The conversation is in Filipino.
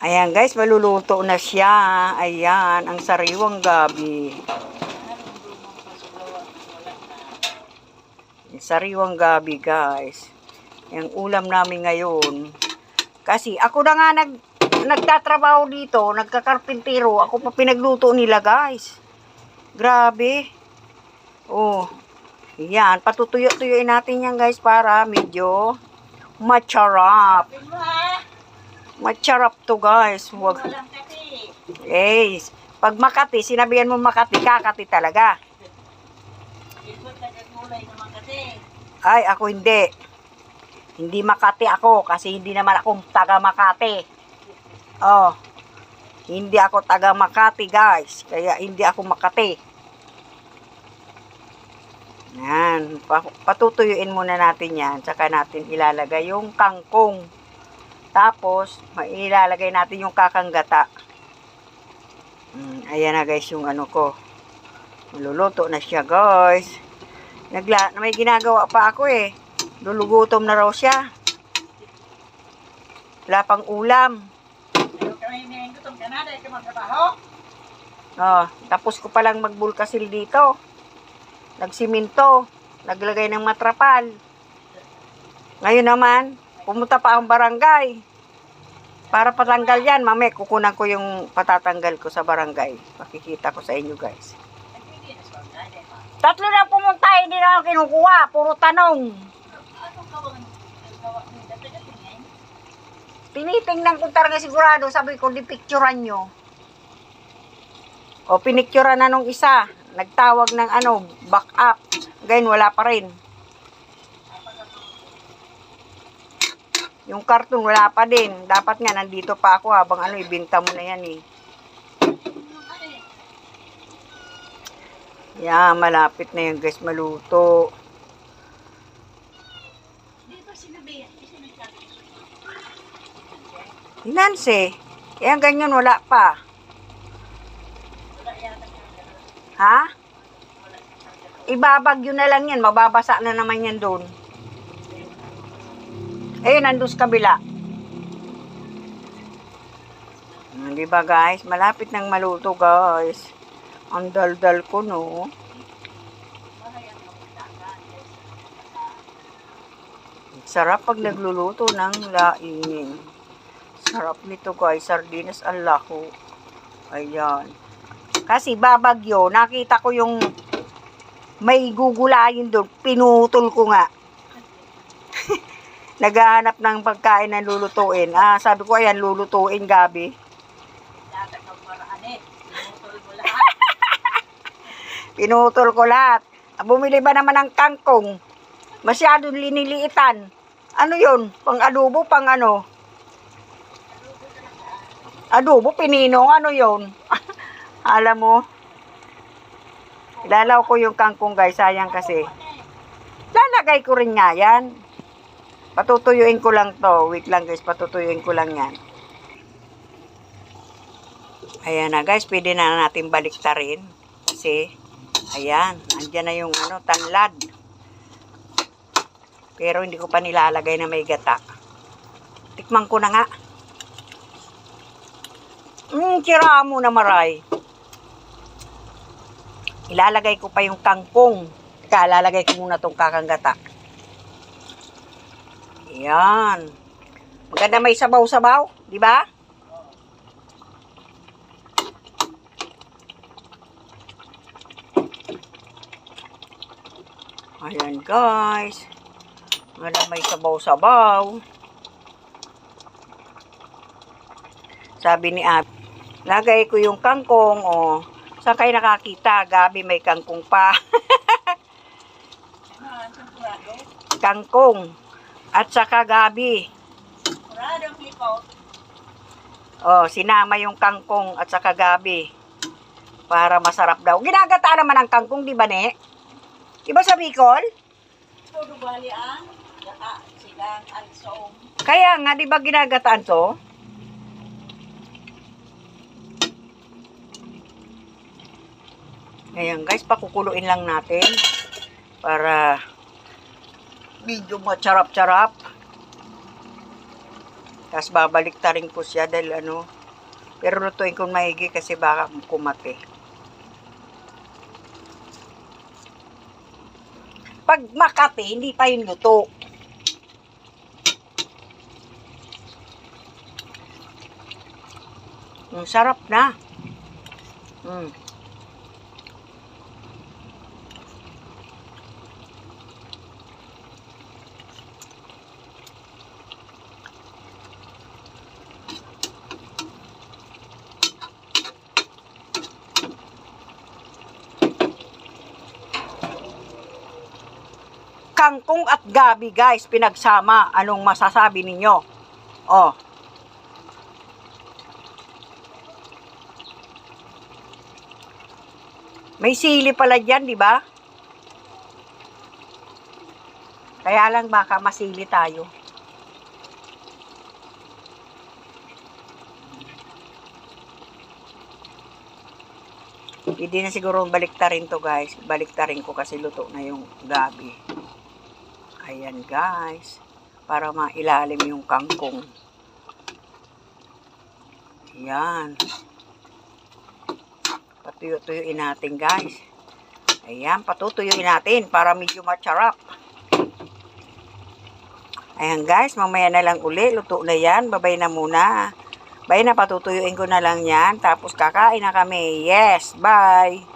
Ayan guys, maluluto na siya. Ayan, ang sariwang gabi. Sariwang gabi guys. Yung ulam namin ngayon. Kasi ako na nga nag, nagtatrabaho dito, nagkakarpintero. Ako pa pinagluto nila guys. Grabe. Oh. Yan, patutuyo-tuyoin natin yan guys para medyo macharap. Macharap to guys. Wag, Guys, pag Makati, sinabihan mo Makati, kakati talaga. Ay, ako hindi. Hindi Makati ako kasi hindi naman ako taga Makati. Oh. Hindi ako taga Makati, guys. Kaya hindi ako Makati. Yan. Pa- patutuyuin muna natin yan. Tsaka natin ilalagay yung kangkong. Tapos, ilalagay natin yung kakanggata. Mm, ayan na guys yung ano ko. Maluluto na siya guys. Nagla may ginagawa pa ako eh. Lulugutom na raw siya. Wala pang ulam. Oh, tapos ko palang magbulkasil dito. Nagsiminto. Naglagay ng matrapal. Ngayon naman, pumunta pa ang barangay. Para patanggal yan, mame, kukunan ko yung patatanggal ko sa barangay. Makikita ko sa inyo guys. Tatlo na pumunta, hindi na ako kinukuha. Puro tanong. Tinitingnan ko talaga sigurado. Sabi ko, di picturean nyo. O, pinicturean na nung isa. Nagtawag ng ano, back up. Ngayon, wala pa rin. Yung karton, wala pa din. Dapat nga, nandito pa ako habang ano, ibinta mo na yan eh. Yeah, malapit na yan guys, maluto. Nancy, yan ganyan wala pa. Ha? Ibabagyo na lang yan, mababasa na naman yan doon. Ayun, nandun sa kabila. Hmm, Di ba guys? Malapit nang maluto guys. Ang daldal ko no. Sarap pag nagluluto ng laing. Sarap nito guys. Sardinas ang lako. Ayan. Kasi babagyo, nakita ko yung may gugulayin doon. Pinutol ko nga. Naghahanap ng pagkain na lulutuin. Ah, sabi ko, ayan, lulutuin gabi. Pinutol ko lahat. Bumili ba naman ng kangkong? Masyadong liniliitan. Ano yun? Pang adobo, pang ano? Adobo, pininong, ano yun? Alam mo? Ilalaw ko yung kangkong guys, sayang kasi. Lalagay ko rin nga yan. Patutuyuin ko lang to. Wait lang guys, patutuyuin ko lang yan. Ayan na guys, pwede na natin baliktarin. Kasi, ayan, andyan na yung ano, tanlad. Pero hindi ko pa nilalagay na may gata. Tikman ko na nga. Hmm, kira mo na maray. Ilalagay ko pa yung kangkong. Teka, lalagay ko muna tong kakanggata. Ayan. Maganda may sabaw-sabaw, di ba? Ayan guys. Maganda may sabaw-sabaw. Sabi ni Ab, lagay ko yung kangkong, oh. Saan kayo nakakita? Gabi may kangkong pa. kangkong. At saka gabi. Oh, sinama yung kangkong at saka gabi. Para masarap daw. Ginagata naman ang kangkong, di ba, ne? Di ba sa Bicol? Kaya nga, di ba ginagataan to? Ayan guys, pakukuluin lang natin para medyo macharap-charap. Tapos babalik ta rin ko siya dahil ano. Pero lutuin ko maigi kasi baka kumate. Pag makate, hindi pa yung luto. Ang sarap na. Mm. Kangkong at gabi guys, pinagsama. Anong masasabi ninyo? Oh. May sili pala dyan, di ba? Kaya lang baka masili tayo. Hindi na siguro baliktarin to guys. Baliktarin ko kasi luto na yung gabi. Ayan guys. Para mailalim yung kangkong. Ayan. Patuyo-tuyuin natin guys. Ayan, patutuyuin natin para medyo macharap. Ayan guys, mamaya na lang uli. Luto na yan. Babay na muna. Bye na, patutuyuin ko na lang yan. Tapos kakain na kami. Yes, bye.